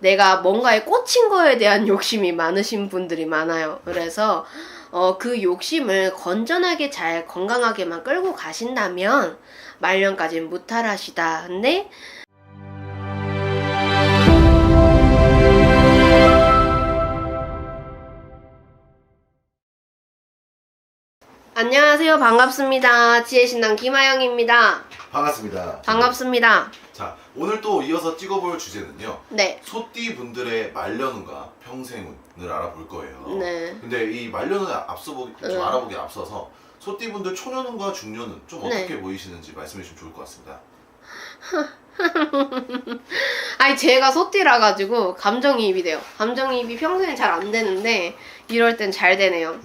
내가 뭔가에 꽂힌 거에 대한 욕심이 많으신 분들이 많아요. 그래서 어, 그 욕심을 건전하게 잘 건강하게만 끌고 가신다면 말년까지는 무탈하시다. 근데 안녕하세요. 반갑습니다. 지혜신당 김하영입니다. 반갑습니다. 반갑습니다. 자, 오늘 또 이어서 찍어볼 주제는요. 네. 소띠 분들의 말년운과 평생운을 알아볼 거예요. 네. 근데 이 말년운을 앞서 보기, 좀 네. 알아보기 앞서서 소띠 분들 초년운과 중년운 좀 네. 어떻게 보이시는지 말씀해 주시면 좋을 것 같습니다. 아니 제가 소띠라 가지고 감정이입이 돼요. 감정이입이 평소에 잘안 되는데 이럴 땐 잘 되네요.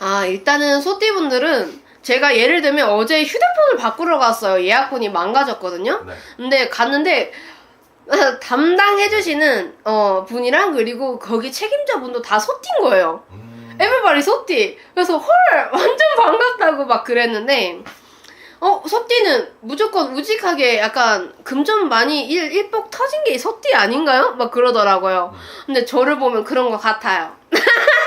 아 일단은 소띠분들은 제가 예를 들면 어제 휴대폰을 바꾸러 갔어요. 예약폰이 망가졌거든요. 네. 근데 갔는데 담당해주시는 어, 분이랑 그리고 거기 책임자분도 다 소띠인 거예요. 음, 에브바리 소띠. 그래서 헐 완전 반갑다고 막 그랬는데 어 소띠는 무조건 우직하게 약간 금전 많이 일 일복 터진 게 소띠 아닌가요? 막 그러더라고요. 음. 근데 저를 보면 그런 것 같아요.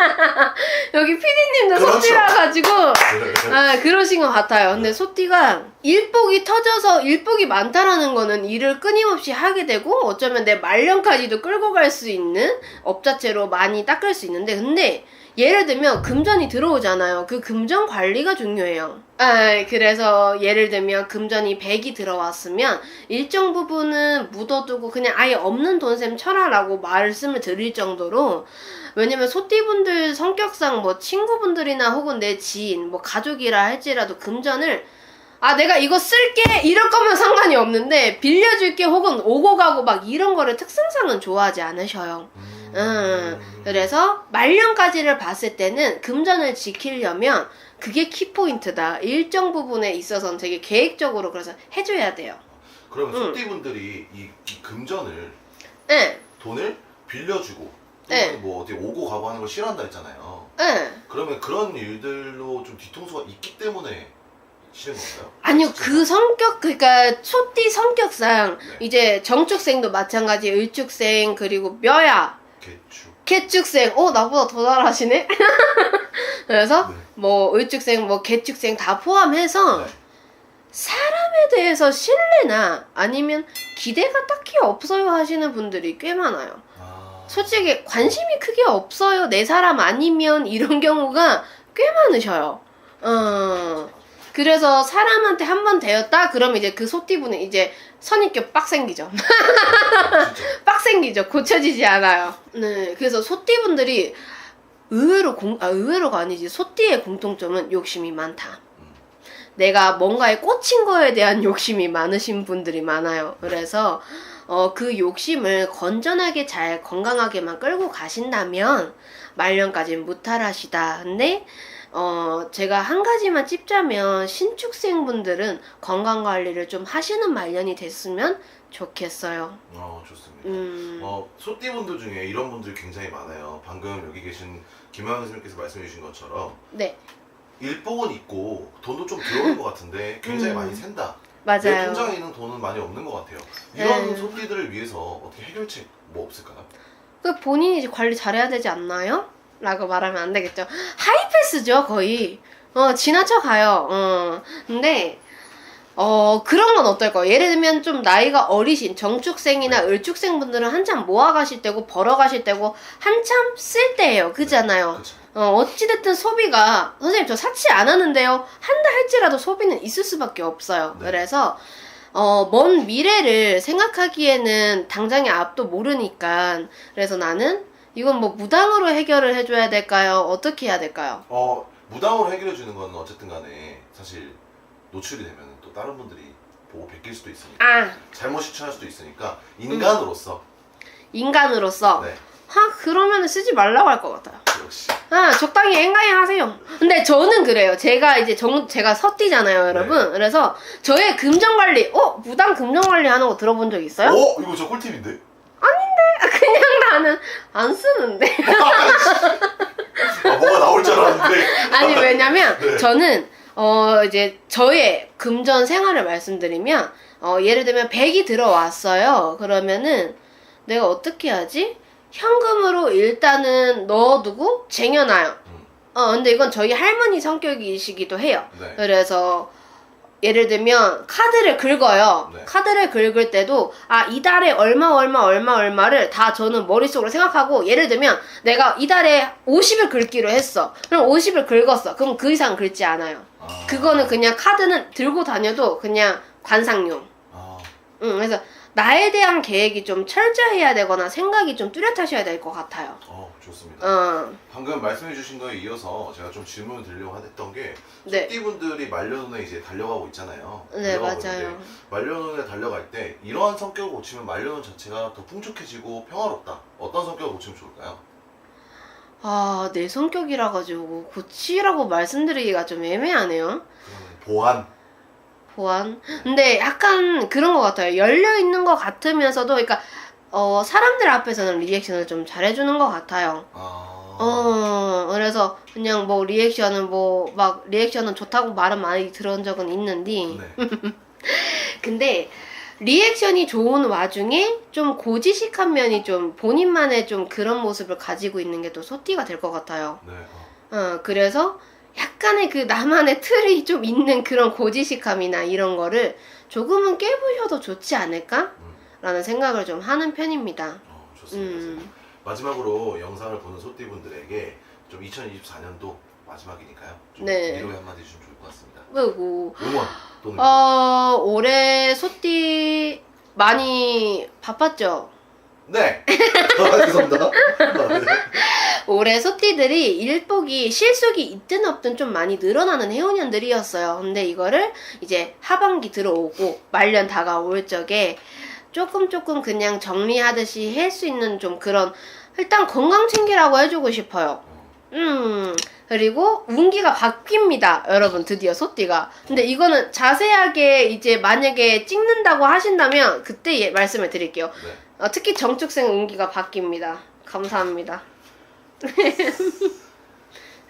여기 피디님도 그렇죠. 소띠라 가지고 네. 아, 그러신 것 같아요. 근데 소띠가 일복이 터져서 일복이 많다라는 거는 일을 끊임없이 하게 되고 어쩌면 내 말년까지도 끌고 갈 수 있는 업 자체로 많이 닦을 수 있는데 근데 예를 들면 금전이 들어오잖아요. 그 금전 관리가 중요해요. 아, 그래서 예를 들면 금전이 100이 들어왔으면 일정 부분은 묻어두고 그냥 아예 없는 돈셈 쳐라라고 말씀을 드릴 정도로 왜냐면 소띠분들 성격상 뭐 친구분들이나 혹은 내 지인, 뭐 가족이라 할지라도 금전을 아 내가 이거 쓸게 이럴 거면 상관이 없는데 빌려줄게 혹은 오고 가고 막 이런 거를 특성상은 좋아하지 않으셔요. 음, 음, 그래서 말년까지를 봤을 때는 금전을 지키려면 그게 키포인트다. 일정 부분에 있어서는 되게 계획적으로 그래서 해줘야 돼요. 그러면 음. 소띠 분들이 이, 이 금전을 응, 돈을 빌려주고 네. 뭐 어디 오고 가고 하는 걸 싫어한다 했잖아요. 응. 그러면 그런 일들로 좀 뒤통수가 있기 때문에 싫은 건가요? 아니요 그 성격 그러니까 소띠 성격상 네. 이제 정축생도 마찬가지 을축생 그리고 묘야 개축. 개축생 어 나보다 더 잘하시네 그래서 네. 뭐 을축생 뭐 개축생 다 포함해서 네. 사람에 대해서 신뢰나 아니면 기대가 딱히 없어요 하시는 분들이 꽤 많아요 아, 솔직히 관심이 크게 없어요 내 사람 아니면 이런 경우가 꽤 많으셔요 어 그래서 사람한테 한번 되었다 그러면 이제 그 소띠분은 이제 선입견 빡 생기죠. 빡 생기죠. 고쳐지지 않아요. 네, 그래서 소띠분들이 의외로 공, 아, 의외로가 아니지. 소띠의 공통점은 욕심이 많다. 음. 내가 뭔가에 꽂힌 거에 대한 욕심이 많으신 분들이 많아요. 그래서 어, 그 욕심을 건전하게 잘 건강하게만 끌고 가신다면 말년까지는 무탈하시다. 근데 어, 제가 한 가지만 찝자면 신축생 분들은 건강 관리를 좀 하시는 말년이 됐으면 좋겠어요. 어, 좋습니다. 음. 어, 소띠분들 중에 이런 분들 굉장히 많아요. 방금 여기 계신 김하영 선생님께서 말씀해 주신 것처럼 네, 일복은 있고 돈도 좀 들어오는 것 같은데 굉장히 음. 많이 샌다. 내 맞아요. 통장에 있는 돈은 많이 없는 것 같아요. 이런 네. 소띠들을 위해서 어떻게 해결책 뭐 없을까요? 그 본인이 이제 관리 잘해야 되지 않나요? 라고 말하면 안 되겠죠. 하이패스죠, 거의. 어, 지나쳐 가요. 어. 근데, 어, 그런 건 어떨까요? 예를 들면 좀 나이가 어리신 정축생이나 을축생 분들은 한참 모아가실 때고, 벌어가실 때고, 한참 쓸 때예요. 그잖아요. 그렇죠. 어, 어찌됐든 소비가, 선생님 저 사치 안 하는데요. 한다 할지라도 소비는 있을 수밖에 없어요. 네. 그래서, 어, 먼 미래를 생각하기에는 당장의 앞도 모르니까. 그래서 나는 이건 뭐 무당으로 해결을 해줘야 될까요? 어떻게 해야 될까요? 어, 무당으로 해결해 주는 건 어쨌든 간에 사실 노출이 되면 또 다른 분들이 보고 베낄 수도 있으니까 아, 잘못 시청할 수도 있으니까 인간으로서 인간으로서. 네 하, 그러면 쓰지 말라고 할 것 같아요. 역시 아, 적당히 앵간히 하세요. 근데 저는 그래요. 제가 이제 정, 제가 서띠잖아요, 여러분. 그래서 저의 금전 관리, 어, 무당 금전 관리 하는 거 들어본 적 있어요? 어 이거 저 꿀팁인데 안 쓰는데. 아, 뭐가 나올 줄 알았는데 아니, 왜냐면 네. 저는, 어, 이제 저의 금전 생활을 말씀드리면, 어, 예를 들면 100이 들어왔어요. 그러면은 내가 어떻게 하지? 현금으로 일단은 넣어두고 쟁여놔요. 음. 어, 근데 이건 저희 할머니 성격이시기도 해요. 네. 그래서 예를 들면 카드를 긁어요. 네. 카드를 긁을 때도 아 이달에 얼마 얼마 얼마 얼마를 다 저는 머릿속으로 생각하고 예를 들면 내가 이달에 50을 긁기로 했어. 그럼 50을 긁었어. 그럼 그 이상 긁지 않아요. 아. 그거는 그냥 카드는 들고 다녀도 그냥 관상용. 아, 응, 그래서 나에 대한 계획이 좀 철저해야 되거나 생각이 좀 뚜렷하셔야 될 것 같아요. 어, 좋습니다. 어, 방금 말씀해주신 거에 이어서 제가 좀 질문을 드리려고 했던 게 네. 소띠분들이 말년운에 이제 달려가고 있잖아요. 네, 달려가고 맞아요. 있는데 말년운에 달려갈 때 이러한 성격을 고치면 말년운 자체가 더 풍족해지고 평화롭다. 어떤 성격을 고치면 좋을까요? 아, 내 성격이라 가지고 고치라고 말씀드리기가 좀 애매하네요. 보완. 보안. 근데 약간 그런 것 같아요. 열려 있는 것 같으면서도, 그러니까 어 사람들 앞에서는 리액션을 좀 잘해주는 것 같아요. 아. 어 그래서 그냥 뭐 리액션은 뭐 막 리액션은 좋다고 말은 많이 들은 적은 있는데, 네. 근데 리액션이 좋은 와중에 좀 고지식한 면이 좀 본인만의 좀 그런 모습을 가지고 있는 게 또 소띠가 될 것 같아요. 네. 어. 어, 그래서 약간의 그 나만의 틀이 좀 있는 그런 고지식함이나 이런 거를 조금은 깨부셔도 좋지 않을까? 음. 라는 생각을 좀 하는 편입니다. 어, 좋습니다. 음, 마지막으로 영상을 보는 소띠분들에게 좀 2024년도 마지막이니까요. 좀 네. 위로의 한마디 주시면 좋을 것 같습니다. 그리고, 응원 또는 어, 올해 소띠 많이 바빴죠? 네. 아, 죄송합니다. 아, 네. 올해 소띠들이 일복이 실속이 있든 없든 좀 많이 늘어나는 해운년들이었어요. 근데 이거를 이제 하반기 들어오고 말년 다가올 적에 조금 조금 그냥 정리하듯이 할 수 있는 좀 그런 일단 건강 챙기라고 해주고 싶어요. 어, 음 그리고 운기가 바뀝니다 여러분 드디어 소띠가 근데 이거는 자세하게 이제 만약에 찍는다고 하신다면 그때 예- 말씀을 드릴게요 네. 어, 특히 정축생 운기가 바뀝니다 감사합니다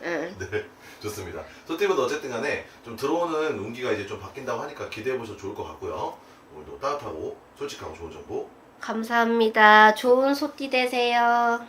응. 네, 좋습니다. 소띠분들 어쨌든 간에 좀 들어오는 운기가 이제 좀 바뀐다고 하니까 기대해 보셔도 좋을 것 같고요. 오늘도 따뜻하고 솔직하고 좋은 정보 감사합니다 좋은 소띠 되세요